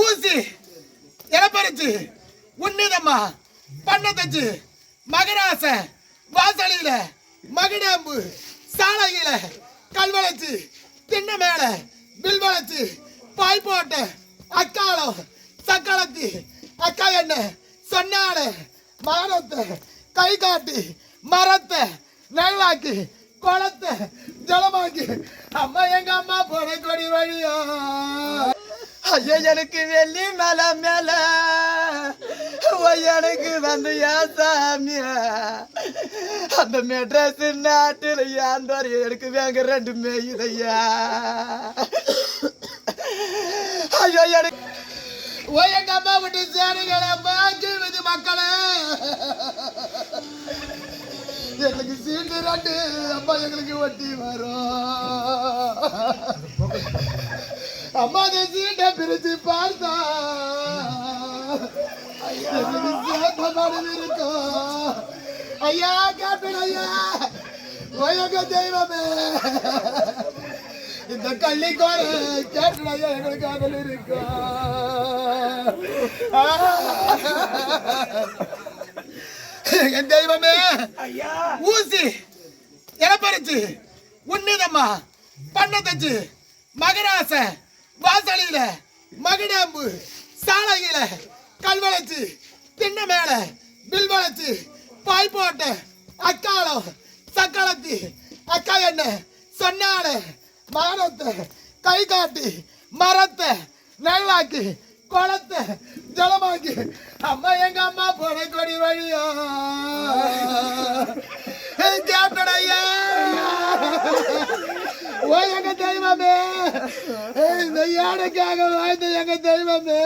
ஊசி இளப்பரிச்சு உன்னிதம்மா பண்ணத்தச்சு மகராச வாசலியில மகிடாம்பு சாலையில கல்வளைச்சு திண்ண மேல வில் வளைச்சு பாய் போட்ட அக்காளம் சக்களத்தி அக்கா என்ன சொன்னாலே மரத்தை கை காட்டி மரத்தை நல்லாக்கி குளத்தை ஜலமாக்கி அம்மா எங்க அம்மா போன கொடி வழியா? ஐயா எனக்கு வெள்ளி மேல மேல எனக்கு வந்து ஏன் சாமிய. அந்த மெட்ராஸ் நாட்டில் அந்த எனக்கு வேங்க ரெண்டு மேயுதையா. ஐயோ எனக்கு ஓ எங்க அம்மா விட்டு சேனைகளை பாக்கிவிது மக்களே. எங்களுக்கு சீட்டு ரெண்டு அம்மா எங்களுக்கு வட்டி வரும். அம்மா அந்த சீட்டை பிரிச்சு பார்த்தா இருக்கும் ஐயா கேப்டன் ஐயா ஓயங்க தெய்வமே. இந்த கள்ளிக்கோர கேப்டன் ஐயா எங்களுக்கு அதில் இருக்கும் என் தெய்வமே ஐயா. ஊசி இளப்பரிச்சு உன்னிதம்மா பண்ணத்தச்சு மகராச வாசலில மகிடாம்பு சாலையில கல்வளைச்சு திண்ண மேல வில் வளைச்சு பாய் போட்ட அக்காளம் சக்களத்தி அக்கா என்ன சொன்னால மானத்தை கை காட்டி மரத்தை நல்லாக்கி குளத்தை ஜலமாக்கி. அம்மா எங்க அம்மா போன கொடி வழியா ஏய், கேப்டன் ஐயா ஓ எங்க தெய்வமே ஏய், இந்த யானைக்காக வாழ்ந்த எங்க தெய்வமே?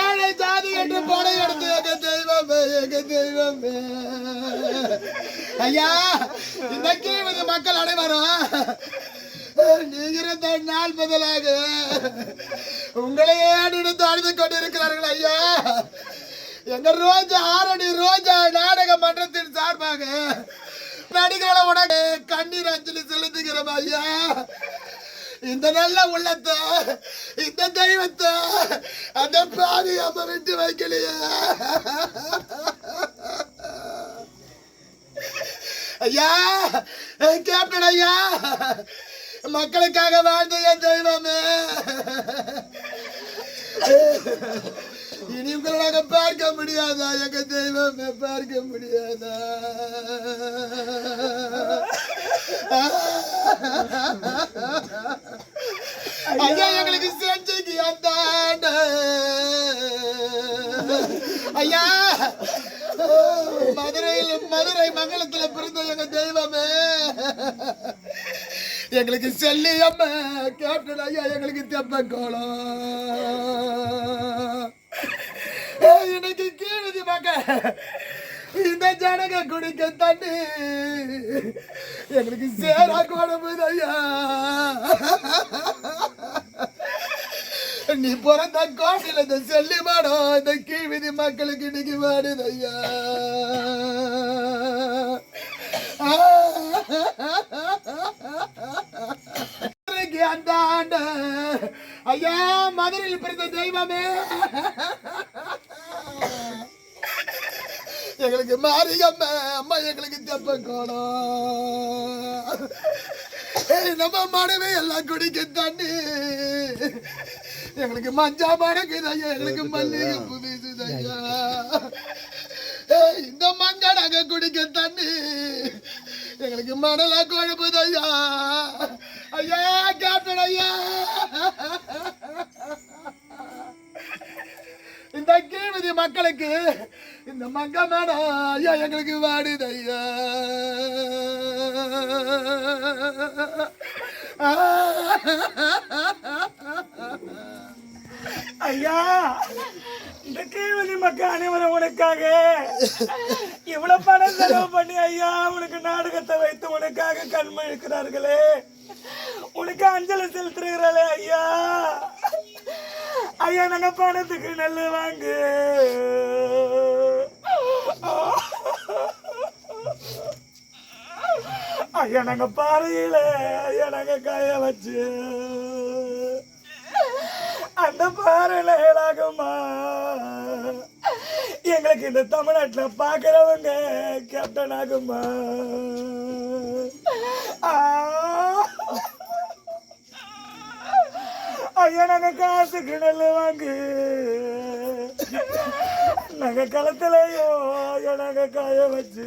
ஏழை ஜாதி என்று படை எடுத்து எங்க தெய்வமே எங்க தெய்வமே? ஐயா இந்த கீழ்வது மக்கள் அனைவரும் இருந்த நாள் முதலாக உங்களையே அடித்து அழுது கொண்டிருக்கிறார்கள் ஐயா. எங்க ரோஜா ஆரணி ரோஜா நாடக மன்றத்தின் சார்பாக நடிகளை உனக்கு கண்ணீர் அஞ்சலி செலுத்துகிறோம் ஐயா. இந்த நல்ல உள்ளத்தை இந்த தெய்வத்தை அந்த பாதி அம்மா விட்டு வைக்கலையே. ஐயா கேப்டன் ஐயா. மக்களுக்காக வாழ்ந்த என் தெய்வமே. இனி உங்களை நாங்க பார்க்க முடியாதா? எங்க தெய்வமே பார்க்க முடியாதா? ஐயா எங்களுக்கு செஞ்சு அந்த ஐயா மதுரையில் மதுரை மங்களத்துல பிறந்த எங்க தெய்வமே. எங்களுக்கு செல்லி அம்ம கேப்டன் ஐயா எங்களுக்கு தெப்ப கோலம் ஏய், இன்னைக்கு கீழ்விதி இந்த ஜனக குடிக்க தண்ணி. எங்களுக்கு சேரா குழம்புது ஐயா நீ பிறந்த கோட்டையில் இந்த செல்லி மாடம் இந்த கீழ்விதி மக்களுக்கு இன்னைக்கு மாடுது ஐயா அந்த ஆண்ட ஐயா மதுரையில் பிறந்த தெய்வமே. எங்களுக்கு மாரியம்மா அம்மா எங்களுக்கு தெப்ப கோலம் நம்ம மனைவி எல்லாம் குடிக்க தண்ணி எங்களுக்கு மஞ்சா மடக்குது ஐயா எங்களுக்கு மல்லிகை புதிசுது ஐயா ஏய், இந்த மங்கடாக குடிக்க தண்ணி எங்களுக்கு மணலா குழப்புது ஐயா ஐயா கேப்டன் ஐயா. இந்த கீழ்விதி மக்களுக்கு இந்த மங்க மேடம் ஐயா எங்களுக்கு வாடுது ஐயா ஐயா இந்த கேவலி மக்கள் அனைவரும் உனக்காக இவ்வளவு பணம் செலவு பண்ணி ஐயா உனக்கு நாடகத்தை வைத்து உனக்காக கண்மழிக்கிறார்களே உனக்கு அஞ்சலி செலுத்துகிறாளே ஐயா. ஐயா நாங்க பணத்துக்கு நெல் வாங்கு. ஐயா பாறையில ஐயா நாங்க காய வச்சு. அந்த பாறையிலாகுமா எங்களுக்கு இந்த தமிழ்நாட்டுல பாக்குறவங்க கேப்டன் ஆகுமா ஐயா நாங்க காசுக்கு நெல் வாங்கு. நாங்க களத்துலயோ ஐயா காய வச்சு.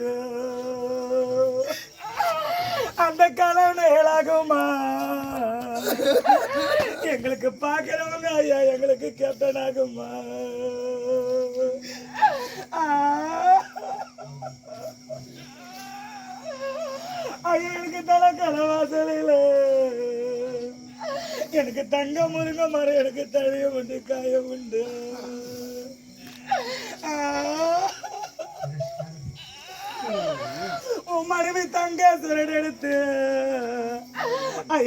அந்த கலனைகளாகுமா எங்களுக்கு பாக்குறவங்க ஐயா எங்களுக்கு கேப்டனாகுமா? ஐயா எனக்கு தலை கலவாசலில. எனக்கு தங்க முருங்க மரம் எனக்கு தழிய உண்டு காயம் உண்டு. மனைவி தங்க சுரடு எடுத்து.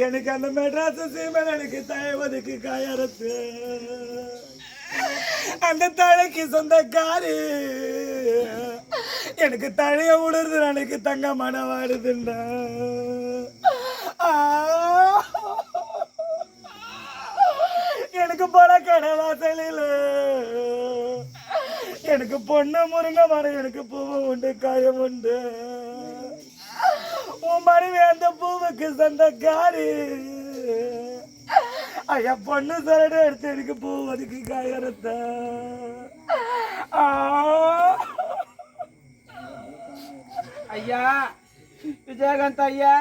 எனக்கு அந்த மெட்ராஸ் சீமன் எனக்கு தயவதுக்கு காயறுத்து. அந்த தழைக்கு சொந்தக்காரி. எனக்கு தழைய விடுறது எனக்கு தங்க மனம் வாடுதுண்டா எனக்கு பல கடை வாசலில் எனக்கு பொண்ணு முருங்கை மரம் எனக்கு பூவும் உண்டு காயம் உண்டு. உன் மனைவி அந்த பூவுக்கு சொந்தக்காரி. ஐயா பொண்ணு சரடு எடுத்து எனக்கு பூ ஒதுக்கி காயறத. ஐயா விஜயகாந்த் ஐயா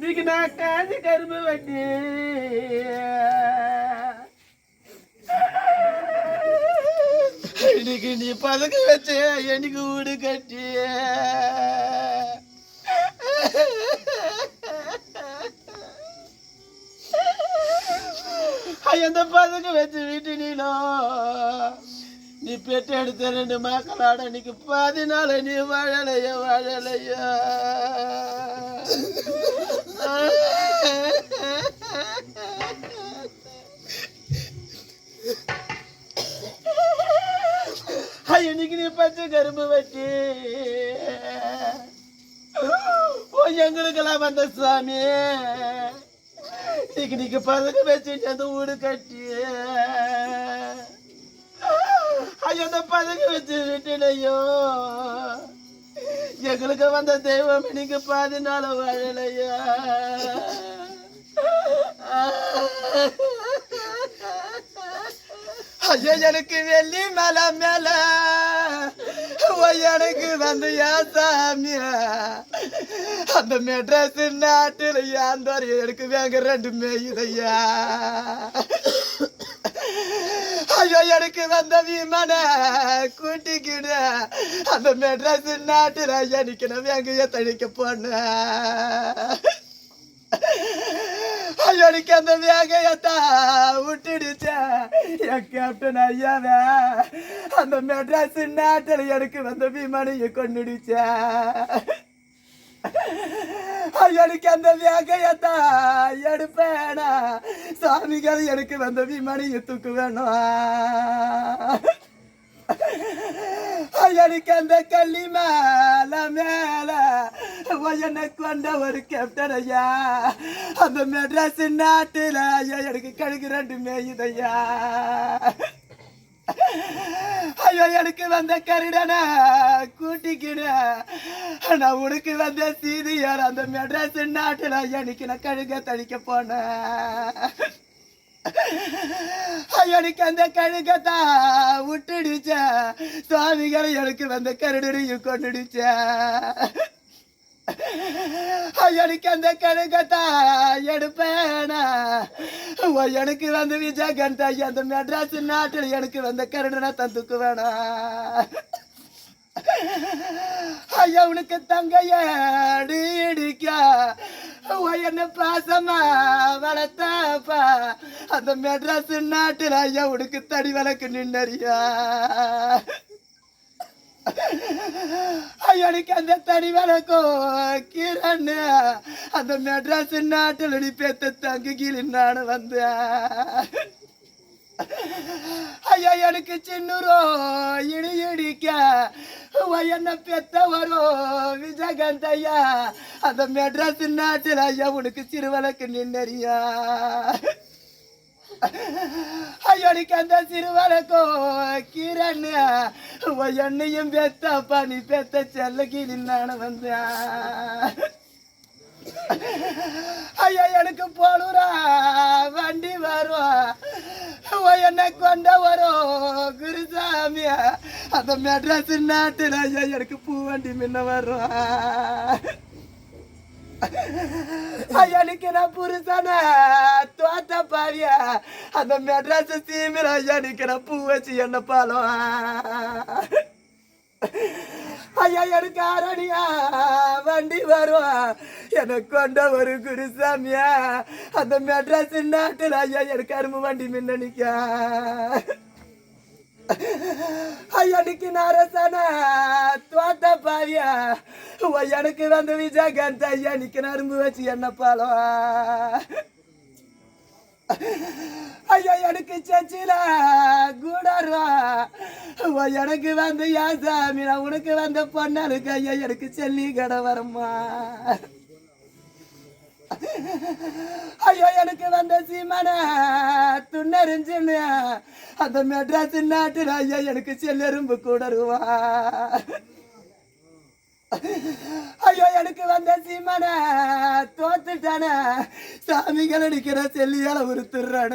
நீக்கு நான் காசு கரும்பு வண்டி. இன்னைக்கு நீ பதுக்கு வச்ச எனக்கு வீடு கட்டிய అయ్యంత పదకు వచ్చి వీటి నీలో నీ పెట్టాడు రెండు మాకలాడ నీకు పది నాలు నీ వాడలయ్య వాడలయ్యా అయ్యో నీకు నీ పచ్చ கரும்பு வட்டி ஓ எங்களுக்கெல்லாம் வந்த சாமி டிகினிக்கு பதக்க வச்சுட்டு அந்த வீடு கட்டி ஐயோ அந்த பதக்க வச்சுட்டு ஐயோ எங்களுக்கு வந்த தெய்வம் இன்னைக்கு பாதி நாள் வாழலையா. ஐயோ எனக்கு வெள்ளி மேல மேலே எனக்கு வந்து ஏன் சாமியா. அந்த மெட்ராஸ் நாட்டில் அந்த எனக்கு வேங்க ரெண்டு இதையா ஐயோ எனக்கு வந்த விமான கூட்டிக்கிட. அந்த மெட்ராஸ் நாட்டில் எனக்கு நான் வேங்கைய தழிக்க போன. எனக்கு அந்த வேகையத்தா விட்டுடுச்சேன் என் கேப்டன் ஐயாவே அந்த மெட்ராஸ் நாட்டில் எனக்கு வந்த விமானியை கொண்டுடுச்சா எனக்கு அந்த வேகையத்தா எடுப்பேனா. சாமிகள் எனக்கு வந்த விமானியை தூக்கு வேணும் எனக்கு அந்த கள்ளி மேல மேல என்ன கொண்ட ஒரு கேப்டன் ஐயா. அந்த மெட்ராஸ் நாட்டில் ஐயா எனக்கு கழுகு ரெண்டு மேயுதையா ஐயோ எனக்கு வந்த கருடன கூட்டிக்கிட நான் உனக்கு வந்த சீதியார் அந்த மெட்ராஸ் நாட்டுல எனக்கு நான் கழுக தழிக்க போனேன். எனக்கு அந்த கழுகத்தா விட்டுடுச்ச. சுவாமிகளை எனக்கு வந்த கருடனையும் கொண்டுடுச்ச எனக்கு அந்த கணக்கத்தா எடுப்பேனா. எனக்கு வந்து விஜயகாந்த் ஐயா அந்த மெட்ராஸ் நாட்டில் எனக்கு வந்த கருணனா தந்துக்கு வேணா ஐயா உனக்கு தங்கைய அடிக்க என்ன பாசமா வளர்த்தாப்பா. அந்த மெட்ராஸ் நாட்டில் ஐயா உனக்கு தடி வழக்கு நின்னறியா. எனக்கு அந்த தனி வழக்கம் கிரண் அந்த மெட்ராஸ் நாட்டில் நீ பேத்த தங்கு கீழே நான் வந்தேன். ஐயா எனக்கு சின்னூரோ இடி இடிக்க என்ன பெத்த வரும் விஜயகாந்த் ஐயா அந்த மெட்ராஸ் நாட்டில் ஐயா உனக்கு சிறுவனுக்கு நின்னறியா? ஐயோடிக்கு அந்த சிறுவனுக்கோ கிரண் என்னையும் பெத்தப்பா நீ பெத்த செல்லக்கி நின்னான வந்த. ஐயா எனக்கு போலுரா வண்டி வரும் என்ன கொண்ட வரும் குருசாமி. அந்த மெட்ராஸ் நாட்டில் ஐயா எனக்கு பூ வண்டி முன்ன வரும் ஐயா நான் புருஷன தோத்த பாவியா அந்த மெட்ராஸ் சீமில் ஐயா நிக்கிற பூ வச்சு என்ன பாலம் ஐயா எனக்கு ஆரணியா வண்டி வரும் எனக்கு கொண்ட ஒரு குருசாமியா அந்த மெட்ராஸ் நாட்டில் ஐயா எனக்கு அரும்பு வண்டி முன்ன நிக்க ஐயா நிக்கு நரசன பாவியா ஓ, எனக்கு வந்து விஜயகாந்த் ஐயா நிக்க நரும்பு வச்சு என்ன பாலம் ஐயா எனக்கு சச்சில கூடாருவா ஓ, எனக்கு வந்து யாசாமி நான் உனக்கு வந்த பொண்ணனுக்கு ஐயா எனக்கு செல்லி கடை வரம்மா. ஐயோ எனக்கு வந்த சீமான துண்ணறிஞ்சுன்னு அந்த மெட்ராஸ் நாட்டில் ஐயா எனக்கு செல்லெரும்பு கூடருவா ஐயோ எனக்கு வந்த சீமான தோத்துட்டான. சாமிகள் அடிக்கிற செல்லியால உருத்துறான.